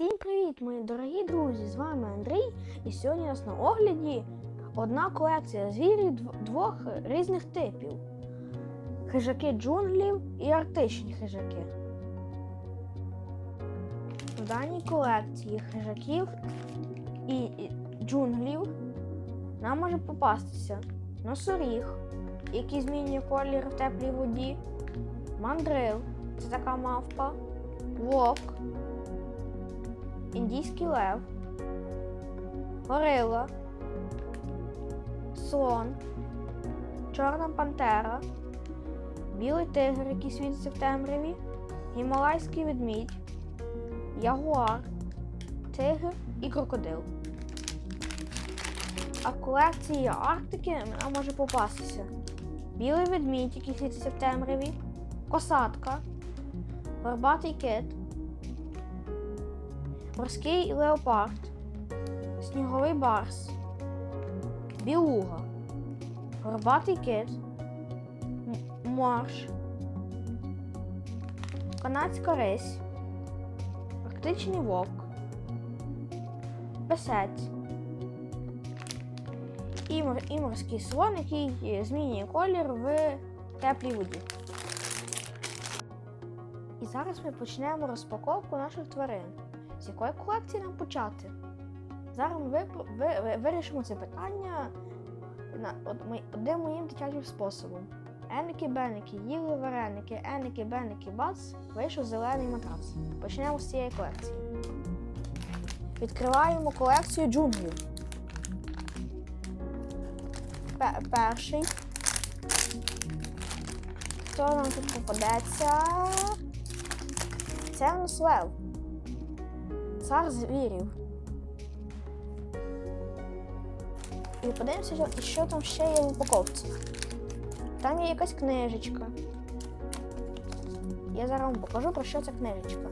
Всім привіт, мої дорогі друзі! З вами Андрій. І сьогодні у нас на огляді одна колекція звірів двох різних типів: хижаки джунглів і арктичні хижаки. В даній колекції хижаків і джунглів нам може попастися носоріг, який змінює колір в теплій воді, мандрил це така мавпа, вовк індійський лев, горила, слон, чорна пантера, білий тигр, який світиться в темряві, гімалайський ведмідь, ягуар, тигр і крокодил. А в колекції Арктики може попастися білий ведмідь, який світиться в темряві, косатка, горбатий кит, морський леопард, сніговий барс, білуга, горбатий кит, морж, канадська рись, арктичний вовк, песець і, мор- і морський слон, який е, змінює колір в теплій воді. І зараз ми почнемо розпаковку наших тварин. З якої колекції нам почати? Зараз ми вирішимо це питання на одним моїм дитячим способом. Еники беники їли вареники, еники беники бац, вийшов зелений матрац. Почнемо з цієї колекції. Відкриваємо колекцію джунглів. Пе- перший. Хто нам тут попадеться? Це у нас лев. Цар звірів. І подивимося, що, там ще є в упаковці. Там є якась книжечка. Я зараз вам покажу, про що ця книжечка.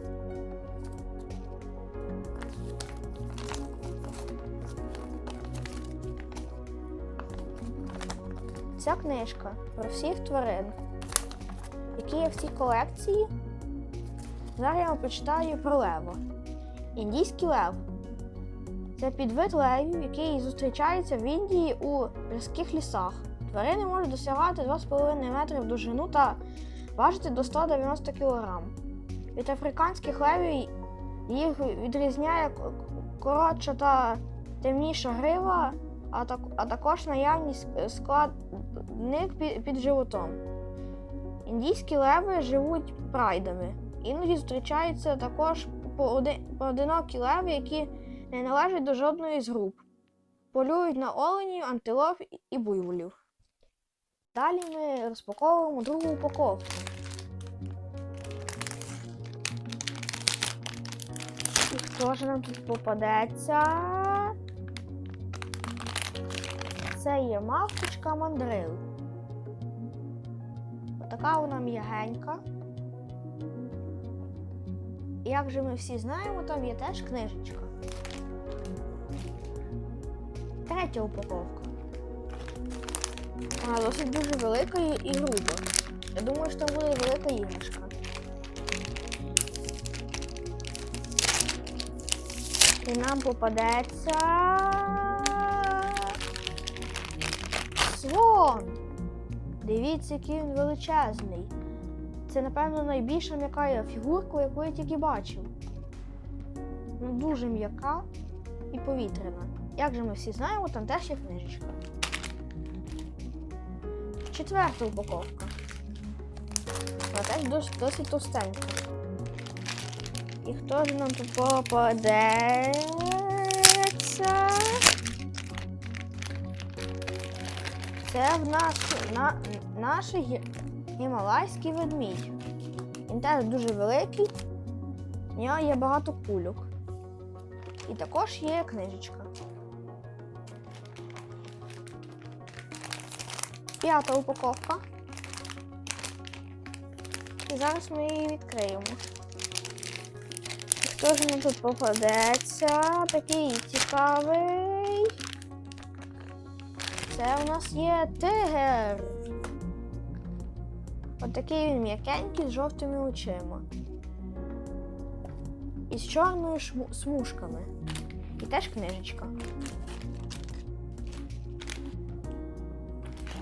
Ця книжка про всіх тварин, які є в цій колекції. Зараз я вам прочитаю про лева. Індійський лев це підвид левів, який зустрічається в Індії у гірських лісах. Тварини можуть досягати 2,5 метри в довжину та важити до 190 кг. Від африканських левів їх відрізняє коротша та темніша грива, а, так, а також наявність складник під, животом. Індійські леви живуть прайдами. Іноді зустрічаються також поодинокі леви, які не належать до жодної з груп. Полюють на оленів, антилоп і буйволів. Далі ми розпаковуємо другу упаковку. І хто ж нам тут попадеться? Це є мавпочка мандрил. Отака вона м'ягенька. Як же ми всі знаємо, там є теж книжечка. Третя упаковка. Вона досить дуже велика і, груба. Я думаю, що там буде велика іграшка. І нам попадеться. Слон! Дивіться, який він величезний. Це, напевно, найбільша м'яка фігурка, яку я тільки бачив. Ну, дуже м'яка і повітряна. Як же ми всі знаємо, там теж є книжечка. Четверта упаковка. Вона теж досить, товстенька. І хто ж нам тут попадеться? Це в нас на, наш гі- гімалайський ведмідь. Він теж дуже великий, в нього є багато кульок. І також є книжечка. П'ята упаковка. І зараз ми її відкриємо. Хто ж нам тут попадеться? Такий цікавий. Це у нас є тигр. Отакий він м'якенький з жовтими очима. І із чорною шму- смужками. І теж книжечка.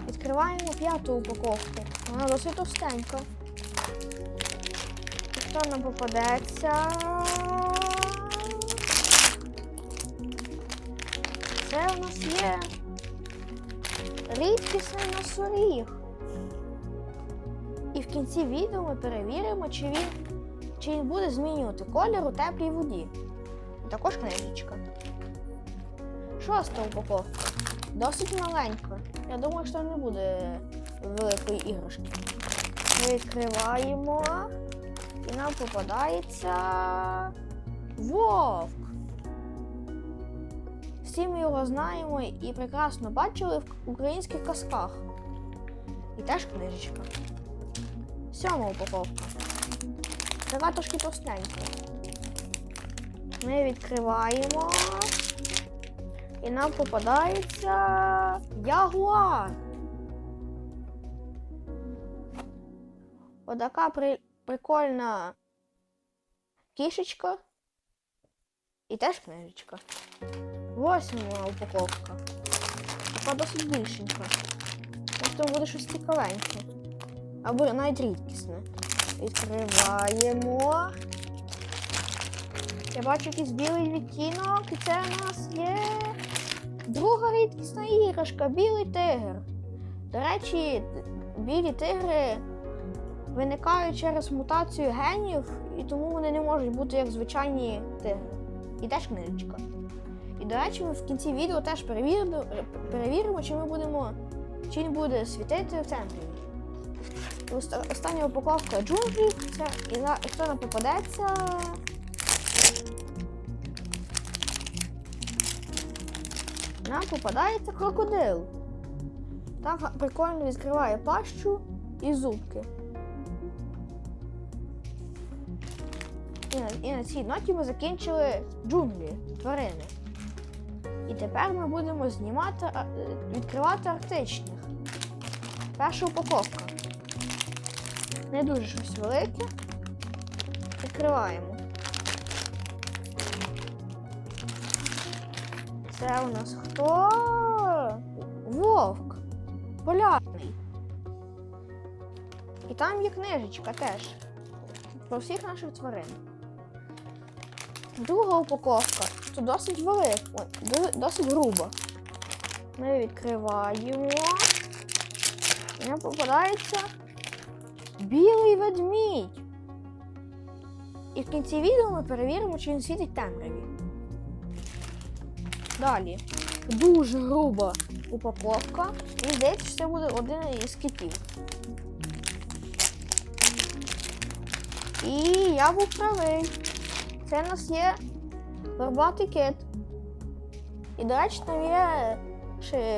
Відкриваємо п'яту упаковку. Вона досить товстенька. І хто нам попадеться? Це у нас є рідкісний носоріг. Кінці відео ми перевіримо, чи він, чи він буде змінювати колір у теплій воді. Також книжечка. Шоста упаковка. Досить маленька. Я думаю, що не буде великої іграшки. Ми відкриваємо, і нам попадається вовк. Всі ми його знаємо і прекрасно бачили в українських казках. І теж книжечка. Сьома упаковка. Така трошки товстенька. Ми відкриваємо. І нам попадається ягуар. Отака при... прикольна кішечка. І теж книжечка. Восьма упаковка. Така досить більшенька. Тобто буде щось цікавеньке. Або навіть рідкісне. Відкриваємо. Я бачу якийсь білий відтінок, і це у нас є друга рідкісна іграшка білий тигр. До речі, білі тигри виникають через мутацію генів, і тому вони не можуть бути як звичайні тигри. І теж книжечка. І, до речі, ми в кінці відео теж перевіримо, перевіримо чи ми будемо, чи він буде світити в центрі. Остання упаковка джунглі. Це і на хто нам попадеться. Нам попадається крокодил. Так прикольно відкриває пащу і зубки. І на, і на цій ноті ми закінчили джунглі, тварини. І тепер ми будемо знімати, відкривати арктичних. Перша упаковка. Не дуже щось велике. Відкриваємо. Це у нас хто? Вовк. Полярний. І там є книжечка теж. Про всіх наших тварин. Друга упаковка. Тут досить велика, досить груба. Ми відкриваємо. І попадається білий ведмідь. І в кінці відео ми перевіримо, чи він світить темряві. Далі. Дуже груба упаковка. Мені здається, що це буде один із китів. І я був правий. Це у нас є горбатий кит. І, до речі, там є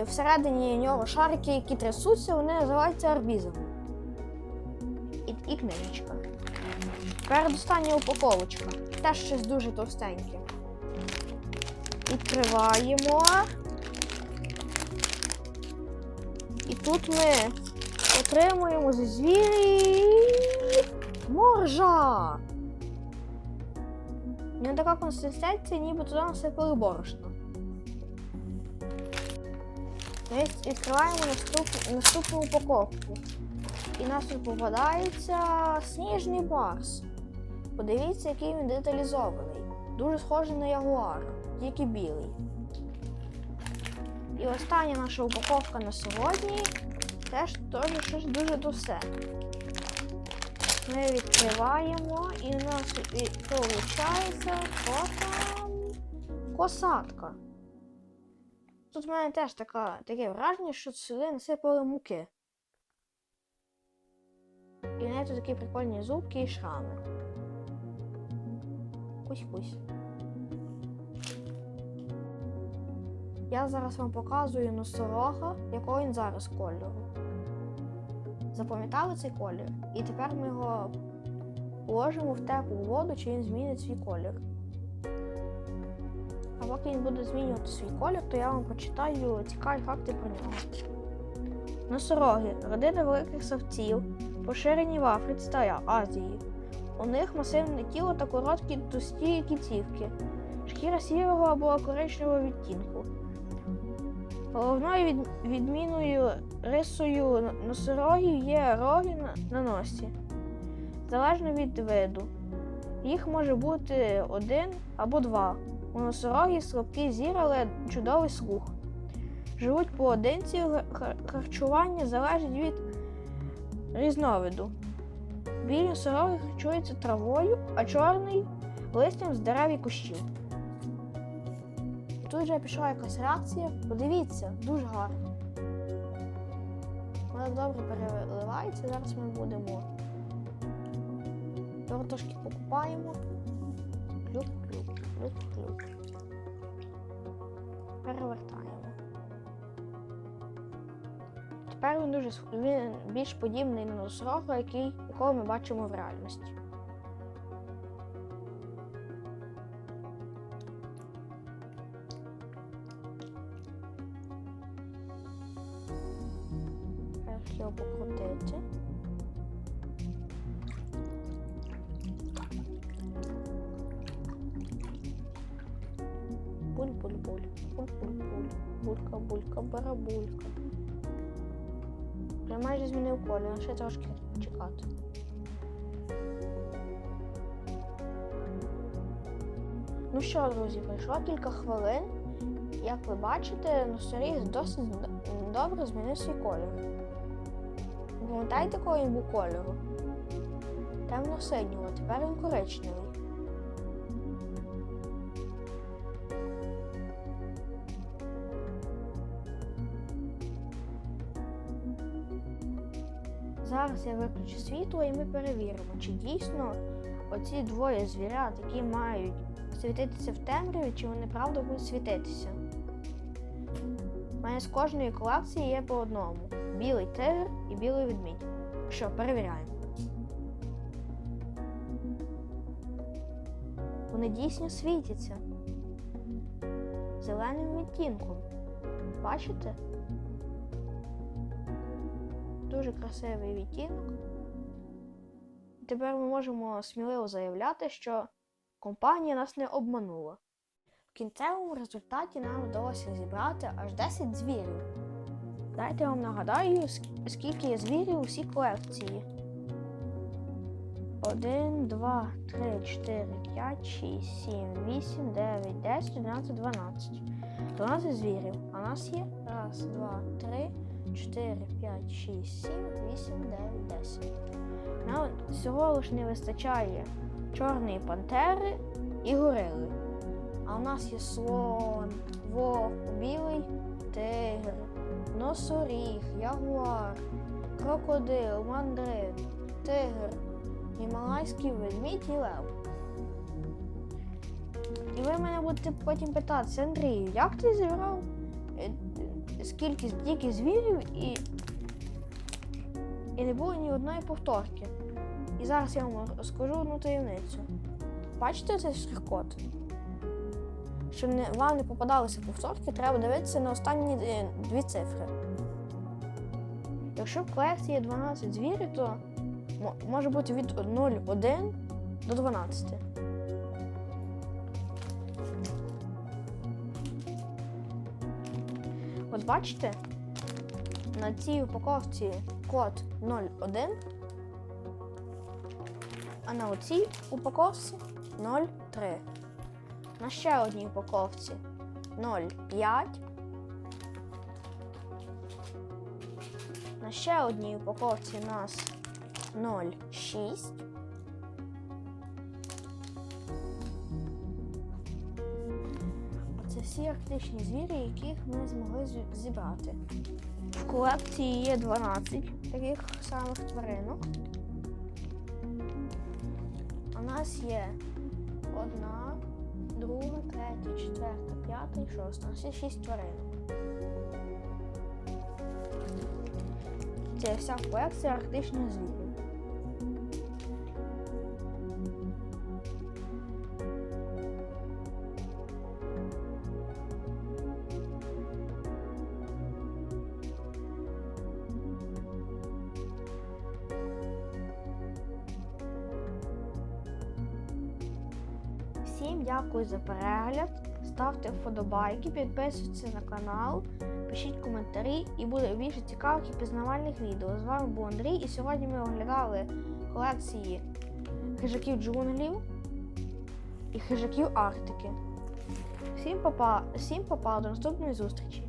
всередині нього шарики, які трясуться, вони називаються арбізом. І, книжечка. Передостання упаковочка. Теж щось дуже товстеньке. Відкриваємо. І тут ми отримуємо зі звірів моржа. У нього така консистенція, ніби туди насипали борошно. Ми відкриваємо наступ, наступну упаковку. І нас тут попадається сніжний барс. Подивіться, який він деталізований. Дуже схожий на ягуара, тільки білий. І остання наша упаковка на сьогодні теж теж щось дуже товсте. Ми відкриваємо і у нас виходить косатка. Тут в мене теж така, таке враження, що сюди насипали муки. І в неї тут такі прикольні зубки і шрами. Кусь-кусь. Я зараз вам показую носорога, якого він зараз кольору. Запам'ятали цей колір? І тепер ми його положимо в теплу воду, чи він змінить свій колір. А поки він буде змінювати свій колір, то я вам почитаю цікаві факти про нього. Носороги родина великих савців, поширені в Африці та Азії. У них масивне тіло та короткі товсті кінцівки. Шкіра сірого або коричневого відтінку. Головною від- відмінною рисою носорогів є роги на- на носі, залежно від виду. Їх може бути один або два. У носорогів слабкий зір, але чудовий слух. Живуть поодинці, харчування залежить від різновиду. Білі носороги харчуються травою, а чорний листям з дерев і кущів. Тут вже пішла якась реакція. Подивіться, дуже гарно. Вона добре переливається. Зараз ми будемо. Трошки покупаємо. Клюк, клюк, клюк, клюк. Перевертаємо. Тепер він дуже він більш подібний на носорога, який, якого ми бачимо в реальності. Його покрутити. Буль-буль-буль, буль-буль-буль, булька-булька, барабулька. Майже змінив колір, ще трошки чекати. Ну що, друзі, пройшло кілька хвилин. Як ви бачите, носоріг досить добре змінив свій колір. Пам'ятаєте, якого він був кольору? Темно-синього, тепер він коричневий. Я виключу світло і ми перевіримо, чи дійсно оці двоє звірят, які мають світитися в темряві, чи вони правда будуть світитися. У мене з кожної колекції є по одному: білий тигр і білий ведмідь. Що, перевіряємо. Вони дійсно світяться зеленим відтінком. Бачите? Дуже красивий відтінок. Тепер ми можемо сміливо заявляти, що компанія нас не обманула. В кінцевому результаті нам вдалося зібрати аж 10 звірів. Дайте вам нагадаю, скільки є звірів у всій колекції. 1, 2, 3, 4, 5, 6, 7, 8, 9, 10, 11, 12. 12 звірів. А нас є 1, 2, 3, 4, 5, 6, 7, 8, 9, 10. Нам всього лиш не вистачає чорної пантери і горили. А у нас є слон, вовк, білий тигр, носоріг, ягуар, крокодил, мандрин, тигр, гімалайський ведмідь і лев. І ви мене будете потім питатися, Андрію, як ти зібрав скільки стільки звірів і, і не було ні одної повторки. І зараз я вам розкажу одну таємницю. Бачите цей штрих-код? Щоб не, вам не попадалися повторки, треба дивитися на останні е, дві цифри. Якщо в колекції є 12 звірів, то може бути від 0,1 до 12. От бачите, на цій упаковці код 01, а на оцій упаковці 03. На ще одній упаковці 0,5. На ще одній упаковці у нас 0,6. Всі арктичні звірі, яких ми змогли зібрати. В колекції є 12 таких самих тваринок. У нас є одна, друга, третя, четверта, п'ята і шоста. У нас є шість тваринок. Це вся колекція арктичних звірів. За перегляд. Ставте вподобайки, підписуйтесь на канал, пишіть коментарі і буде більше цікавих і пізнавальних відео. З вами був Андрій, і сьогодні ми оглядали колекції хижаків джунглів і хижаків Арктики. Всім папа, всім папа, до наступної зустрічі.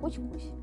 Кусь-кусь.